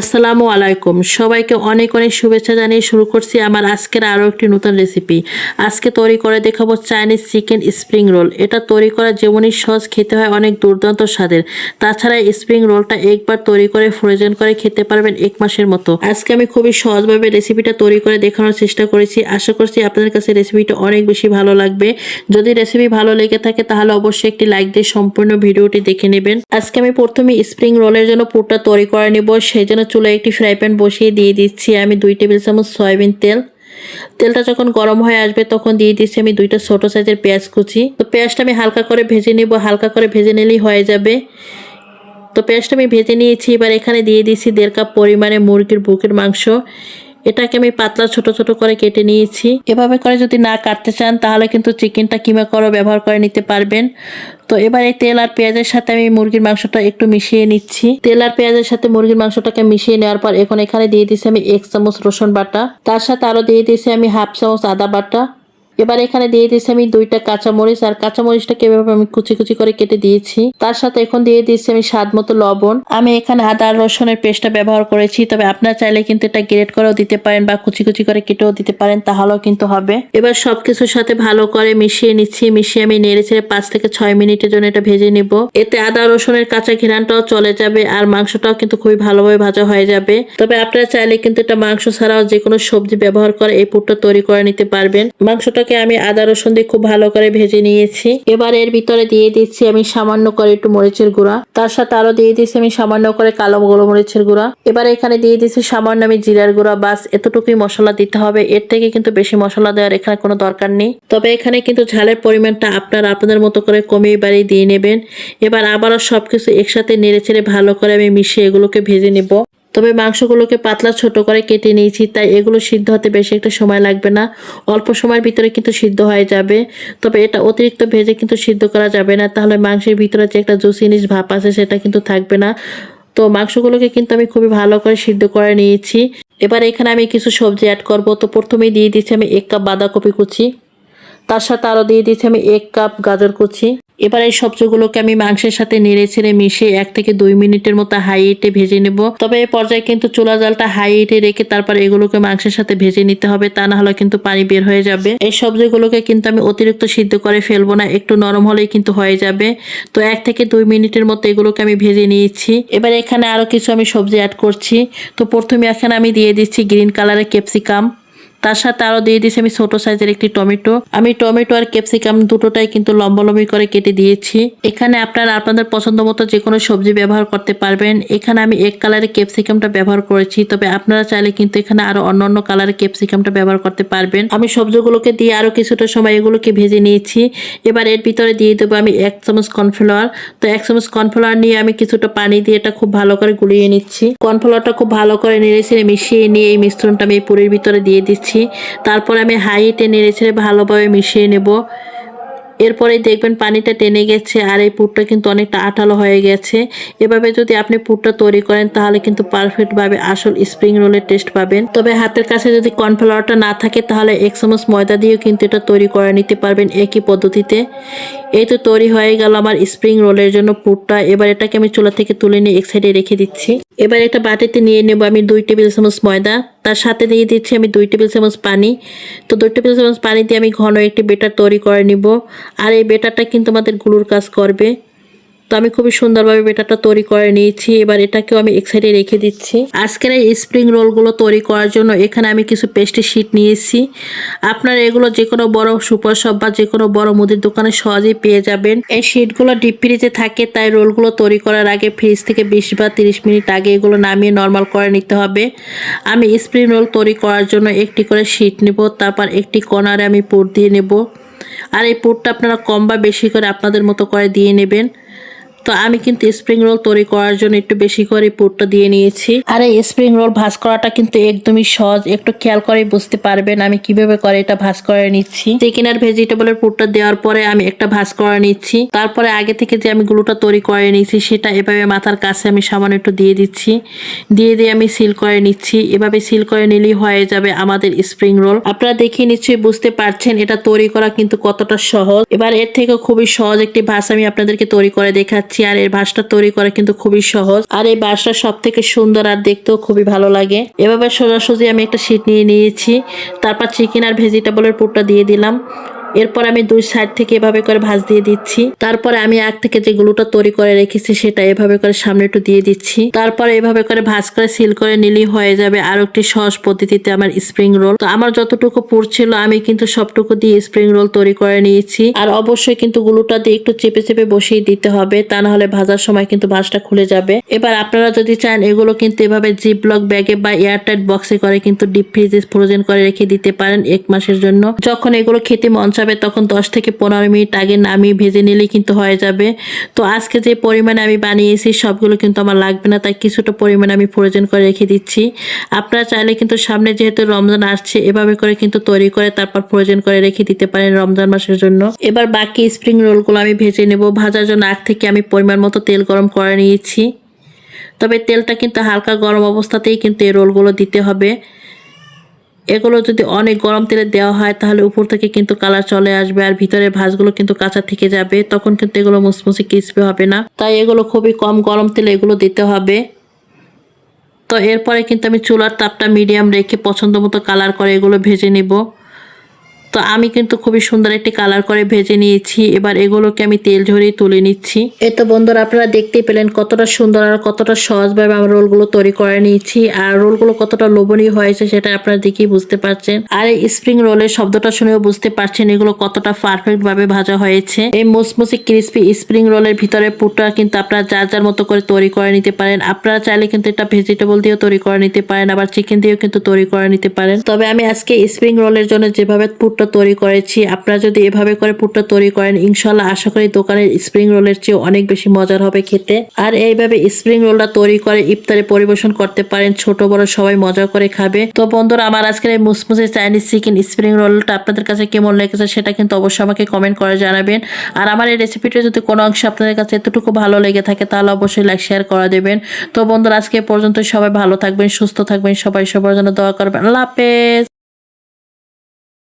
আসসালামু আলাইকুম। সবাইকে অনেক অনেক শুভেচ্ছা জানিয়ে শুরু করছি আমার আজকের আরও একটি নতুন রেসিপি আজকে তৈরি করে দেখাবো চাইনিজ চিকেন স্প্রিং রোল এটা তৈরি করা যেমনই সহজ, খেতে হয় অনেক দুর্দান্ত স্বাদের। তাছাড়া স্প্রিং রোলটা একবার তৈরি করে ফ্রোজেন করে খেতে পারবেন এক মাসের মতো। আজকে আমি খুবই সহজভাবে রেসিপিটা তৈরি করে দেখানোর চেষ্টা করেছি। আশা করছি আপনাদের কাছে রেসিপিটা অনেক বেশি ভালো লাগবে। যদি রেসিপি ভালো লেগে থাকে তাহলে অবশ্যই একটি লাইক দিয়ে সম্পূর্ণ ভিডিওটি দেখে নেবেন। আজকে আমি প্রথমে স্প্রিং রোলের জন্য পুরটা তৈরি করে নেব। সেই জন্য চুলায় একটি ফ্রাই প্যান বসিয়ে দিয়ে দিচ্ছি। আমি দুই টেবিল চামচ সয়াবিন তেল। তেলটা যখন গরম হয়ে আসবে তখন দিয়ে দিচ্ছি আমি দুইটা ছোট সাইজের পেঁয়াজ কুচি। তো পেঁয়াজটা আমি হালকা করে ভেজে নেব। হালকা করে ভেজে নিলেই হয়ে যাবে। তো পেঁয়াজটা আমি ভেজে নিয়েছি। এবার এখানে দিয়ে দিচ্ছি দেড় কাপ পরিমাণে মুরগির বুকের মাংস। এটাকে আমি পাতলা, ছোট ছোট করে কেটে নিয়েছি। এভাবে করে যদি না কাটতে চান, তাহলে কিন্তু চিকেনটা কিমা করে ব্যবহার করে নিতে পারবেন। তো এবার এই তেল আর পেঁয়াজের সাথে আমি মুরগির মাংসটা একটু মিশিয়ে নিচ্ছি। তেল আর পেঁয়াজের সাথে মুরগির মাংসটাকে মিশিয়ে নেওয়ার পর এখন এখানে দিয়ে দিচ্ছি আমি এক চামচ রসুন বাটা। তার সাথে আরও দিয়ে দিয়েছি আমি হাফ চামচ আদা বাটা। এবার এখানে দিয়ে দিয়েছি আমি দুইটা কাঁচামরিচ, আর কাঁচামরিচটাকে এভাবে আমি কুচি কুচি করে কেটে দিয়েছি, তার সাথে এখন দিয়ে দিয়েছি আমি স্বাদ মতো লবণ। আমি এখানে আদা, রসুনের পেস্টটা ব্যবহার করেছি, তবে আপনারা চাইলে কিন্তু এটা গ্রেট করেও দিতে পারেন বা কুচি কুচি করে কেটেও দিতে পারেন, তাহলেও কিন্তু হবে। এবার সবকিছুর সাথে ভালো করে মিশিয়ে নিচ্ছি, মিশিয়ে আমি নেড়ে ছেড়ে পাঁচ থেকে ছয় মিনিটের জন্য এটা ভেজে নিব। এতে আদা, রসুনের কাঁচা ঘিরানটাও চলে যাবে, আর মাংসটাও কিন্তু খুবই ভালোভাবে ভাজা হয়ে যাবে। তবে আপনারা চাইলে কিন্তু এটা মাংস ছাড়াও যে কোনো সবজি ব্যবহার করে এই পুরটা তৈরি করে নিতে পারবেন। মাংসটাকে আমি আদা রসুন দিয়ে খুব ভালো করে ভেজে নিয়েছি। এবার এর ভিতরে দিয়ে দিচ্ছি আমি সামান্য করে একটু মরিচের গুঁড়া। তার সাথে আরও দিয়ে দিচ্ছি আমি সামান্য করে কালো গোলমরিচের গুঁড়া। এবার এখানে দিয়ে দিচ্ছি সামান্য আমি জিরার গুঁড়া। বাস, এতটুকুই মশলা দিতে হবে। এর থেকে কিন্তু বেশি মশলা দেওয়ার এখানে কোনো দরকার নেই। তবে এখানে কিন্তু ঝালের পরিমাণটা আপনারা আপনাদের মতো করে কমিয়ে বাড়িয়ে দিয়ে নেবেন। এবার আবারও সবকিছু একসাথে নেড়ে ছেড়ে ভালো করে আমি মিশিয়ে এগুলোকে ভেজে নেব। তবে মাংসগুলোকে পাতলা ছোট করে কেটে নিয়েছি, তাই এগুলো সিদ্ধ হতে বেশি একটা সময় লাগবে না। অল্প সময়ের ভিতরে কিন্তু সিদ্ধ হয়ে যাবে। তবে এটা অতিরিক্ত ভেজে কিন্তু সিদ্ধ করা যাবে না, তাহলে মাংসের ভিতরে যে একটা জুসিনিস ভাপ আছে সেটা কিন্তু থাকবে না। তো মাংসগুলোকে কিন্তু আমি খুবই ভালো করে সিদ্ধ করে নিয়েছি। এবার এখানে আমি কিছু সবজি অ্যাড করব। তো প্রথমেই দিয়ে দিচ্ছি আমি এক কাপ বাঁধাকপি কুচি। তার সাথে আরও দিয়ে দিচ্ছি আমি এক কাপ গাজর কুচি। এবার এই সবজিগুলোকে আমি মাংসের সাথে নেড়ে ছেড়ে মিশিয়ে এক থেকে দুই মিনিটের মতো হাই হিটে ভেজে নেব। তবে এই পর্যায়ে কিন্তু চুলা জালটা হাই হিটে রেখে তারপর এগুলোকে মাংসের সাথে ভেজে নিতে হবে, তা না হলে কিন্তু পানি বের হয়ে যাবে। এই সবজিগুলোকে কিন্তু আমি অতিরিক্ত সিদ্ধ করে ফেলব না, একটু নরম হলেই কিন্তু হয়ে যাবে। তো এক থেকে দুই মিনিটের মতো এগুলোকে আমি ভেজে নিয়েছি। এবার এখানে আরও কিছু আমি সবজি অ্যাড করছি। তো প্রথমে এখানে আমি দিয়ে দিচ্ছি গ্রিন কালারের ক্যাপসিকাম তার সাথে আরও দিয়ে দিয়েছি আমি ছোট সাইজের একটি টমেটো। আমি টমেটো আর ক্যাপসিকাম দুটোটাই কিন্তু লম্বালম্বি করে কেটে দিয়েছি। এখানে আপনারা আপনাদের পছন্দ মতো যে কোনো সবজি ব্যবহার করতে পারবেন। এখানে আমি এক কালারের ক্যাপসিকামটা ব্যবহার করেছি, তবে আপনারা চাইলে কিন্তু এখানে আরও অন্য অন্য কালারের ক্যাপসিকামটা ব্যবহার করতে পারবেন। আমি সবজিগুলোকে দিয়ে আরও কিছুটা সময় এগুলোকে ভেজে নিয়েছি। এবার এর ভিতরে দিয়ে দেবো আমি এক চামচ কর্নফ্লাওয়ার। তো এক চামচ কর্নফ্লাওয়ার নিয়ে আমি কিছুটা পানি দিয়ে এটা খুব ভালো করে গুলিয়ে নিচ্ছি। কর্নফ্লাওয়ারটা খুব ভালো করে নেড়ে মিশিয়ে নিয়ে এই মিশ্রণটা আমি পুরের ভিতরে দিয়ে দিচ্ছি। তারপর আমি হাইটে টেনে ছেড়ে ভালোভাবে মিশিয়ে নেব। এরপরে দেখবেন পানিটা টেনে গেছে আর এই পুরটা কিন্তু অনেকটা আঠালো হয়ে গেছে। এভাবে যদি আপনি পুরটা তৈরি করেন, তাহলে কিন্তু পারফেক্টভাবে আসল স্প্রিং রোলের টেস্ট পাবেন। তবে হাতের কাছে যদি কর্নফ্লাওয়ারটা না থাকে, তাহলে এক চামচ ময়দা দিয়েও কিন্তু এটা তৈরি করে নিতে পারবেন একই পদ্ধতিতে। এই তো তৈরি হয়ে গেল আমার স্প্রিং রোলের জন্য পুরটা। এবার এটাকে আমি চুলা থেকে তুলে নিয়ে এক সাইডে রেখে দিচ্ছি। এবার একটা বাটিতে নিয়ে নেব আমি দুই টেবিল চামচ ময়দা। তার সাথে দিয়ে দিচ্ছি আমি দুই টেবিল চামচ পানি। তো দুই টেবিল চামচ পানি দিয়ে আমি ঘন একটি বেটার তৈরি করে নিব। আর এই বেটারটা কিন্তু আমাদের গুলুর কাজ করবে। তো আমি খুবই সুন্দরভাবে বেটারটা তৈরি করে নিয়েছি। এবার এটাকেও আমি এক সাইডে রেখে দিচ্ছি। আজকের এই স্প্রিং রোলগুলো তৈরি করার জন্য এখানে আমি কিছু পেস্টি শিট নিয়েছি। আপনারা এগুলো যে কোনো বড় সুপার শপ বা যে কোনো বড় মুদির দোকানে সহজেই পেয়ে যাবেন। এই শিটগুলো ডিপ ফ্রিজে থাকে, তাই রোলগুলো তৈরি করার আগে ফ্রিজ থেকে বিশ বা তিরিশ মিনিট আগে এগুলো নামিয়ে নর্মাল করে নিতে হবে। আমি স্প্রিং রোল তৈরি করার জন্য একটি করে শিট নেব, তারপর একটি কর্নারে আমি পুর দিয়ে নেব। আর এই পোটটা আপনারা কম বা বেশি করে আপনাদের মতো করে দিয়ে নেবেন। তো আমি কিন্তু স্প্রিং রোল তৈরি করার জন্য একটু বেশি করে পুরটা দিয়ে নিয়েছি। আর এই স্প্রিং রোল ভাজ করাটা কিন্তু একদমই সহজ। একটু খেয়াল করে বুঝতে পারবেন আমি কীভাবে করে এটা ভাজ করে নিচ্ছি। চিকেন আর ভেজিটেবলের পুরটা দেওয়ার পরে আমি একটা ভাজ করে নিচ্ছি। তারপরে আগে থেকে যে আমি গুলোটা তৈরি করে নিয়েছি, সেটা এভাবে মাথার কাছে আমি সামান্য একটু দিয়ে দিচ্ছি। দিয়ে দিয়ে আমি সিল করে নিচ্ছি। এভাবে সিল করে নিলেই হয়ে যাবে আমাদের স্প্রিং রোল আপনারা দেখে নিশ্চয়ই বুঝতে পারছেন এটা তৈরি করা কিন্তু কতটা সহজ। এবার এর থেকে খুবই সহজ একটি ভাজ আমি আপনাদেরকে তৈরি করে দেখাচ্ছি। দেখাচ্ছি আর এই বাঁশটা তৈরি করা কিন্তু খুবই সহজ। আর এই বাসটা সব থেকে সুন্দর আর দেখতেও খুবই ভালো লাগে। এভাবে সোজাসুজি আমি একটা শীট নিয়ে নিয়েছি। তারপর চিকেন আর ভেজিটেবলের পুরটা দিয়ে দিলাম। এরপর আমি দুই সাইড থেকে এভাবে করে ভাজ দিয়ে দিচ্ছি। তারপরে আমি আগ থেকে যে গুলোটা তৈরি করে রেখেছি সেটা এভাবে করে সামনে একটু দিয়ে দিচ্ছি। তারপরে এভাবে করে ভাজ করে সিল করে নিলেই হয়ে যাবে আর একটি সহজ পদ্ধতিতে আমার স্প্রিং রোল তো আমার যতটুকু পুর ছিল, আমি কিন্তু সবটুকু দিয়ে স্প্রিং রোল তৈরি করে নিয়েছি। আর অবশ্যই কিন্তু গুলোটা দিয়ে একটু চেপে চেপে বসিয়ে দিতে হবে, তা না হলে ভাজার সময় কিন্তু ভাজটা খুলে যাবে। এবার আপনারা যদি চান, এগুলো কিন্তু এভাবে জিপ ব্লক ব্যাগে বা এয়ারটাইট বক্সে করে কিন্তু ডিপ ফ্রিজে ফ্রোজেন করে রেখে দিতে পারেন এক মাসের জন্য। যখন এগুলো খেতে চাবে তখন দশ থেকে পনেরো মিনিট আগে নামিয়ে ভেজে নিলেই কিন্তু হয়ে যাবে। তো আজকে যে পরিমাণে আমি বানিয়েছি সবগুলো কিন্তু আমার লাগবে না, তাই কিছুটা পরিমাণে আমি ফ্রোজেন করে রেখে দিচ্ছি। আপনারা চাইলে কিন্তু সামনে যেহেতু রমজান আসছে, এভাবে করে কিন্তু তৈরি করে তারপর ফ্রোজেন করে রেখে দিতে পারেন রমজান মাসের জন্য। এবার বাকি স্প্রিং রোলগুলো আমি ভেজে নেব। ভাজার জন্য আগ থেকে আমি পরিমাণ মতো তেল গরম করে নিয়েছি। তবে তেলটা কিন্তু হালকা গরম অবস্থাতেই কিন্তু এই রোলগুলো দিতে হবে। এগুলো যদি অনেক গরম তেলে দেওয়া হয়, তাহলে উপর থেকে কিন্তু কালার চলে আসবে আর ভিতরের ভাঁজগুলো কিন্তু কাঁচা থেকে যাবে, তখন কিন্তু এগুলো মুসমুসে ক্রিসপি হবে না। তাই এগুলো খুবই কম গরম তেলে এগুলো দিতে হবে। তো এরপরে কিন্তু আমি চুলার তাপটা মিডিয়াম রেখে পছন্দ মতো কালার করে এগুলো ভেজে নিব। তো আমি কিন্তু খুবই সুন্দর একটি কালার করে ভেজে নিয়েছি। এবার এগুলোকে আমি তেল ঝরিয়ে তুলে নিচ্ছি। এই তো বন্ধুরা, আপনারা দেখতেই পেলেন কতটা সুন্দর আর কতটা সহজভাবে আমরা রোলগুলো তৈরি করে নিয়েছি। আর রোলগুলো কতটা লোভনীয় হয়েছে সেটা আপনারা দেখেই বুঝতে পারছেন। আর এই স্প্রিং রোলের শব্দটা শুনেও বুঝতে পারছেন এগুলো কতটা পারফেক্ট ভাবে ভাজা হয়েছে। এই মুসমুসি ক্রিসপি স্প্রিং রোলের ভিতরে পুরটা কিন্তু আপনারা যার যার মতো করে তৈরি করে নিতে পারেন। আপনারা চাইলে কিন্তু এটা ভেজিটেবল দিয়েও তৈরি করে নিতে পারেন, আবার চিকেন দিয়েও কিন্তু তৈরি করে নিতে পারেন। তবে আমি আজকে স্প্রিং রোলের জন্য যেভাবে পুরটা তৈরি করেছি। আপনারা যদি এভাবে করে পুরটা তৈরি করেন, ইনশাল্লাহ আশা করি দোকানের স্প্রিং রোলের চেয়ে অনেক বেশি মজার হবে খেতে। আর এইভাবে স্প্রিং রোলটা তৈরি করে ইফতারে পরিবেশন করতে পারেন, ছোট বড় সবাই মজা করে খাবে। তো বন্ধুরা, আমার আজকের এই মুসমুসে চাইনিজ চিকেন স্প্রিং রোলটা আপনাদের কাছে কেমন লেগেছে সেটা কিন্তু অবশ্যই আমাকে কমেন্ট করে জানাবেন। আর আমার এই রেসিপিটা যদি কোনো অংশ আপনাদের কাছে এতটুকু ভালো লেগে থাকে, তাহলে অবশ্যই লাইক শেয়ার করে দেবেন। তো বন্ধুরা, আজকে পর্যন্ত সবাই ভালো থাকবেন, সুস্থ থাকবেন, সবাই সবার জন্য দোয়া করবেন। আল্লাহ হাফেজ।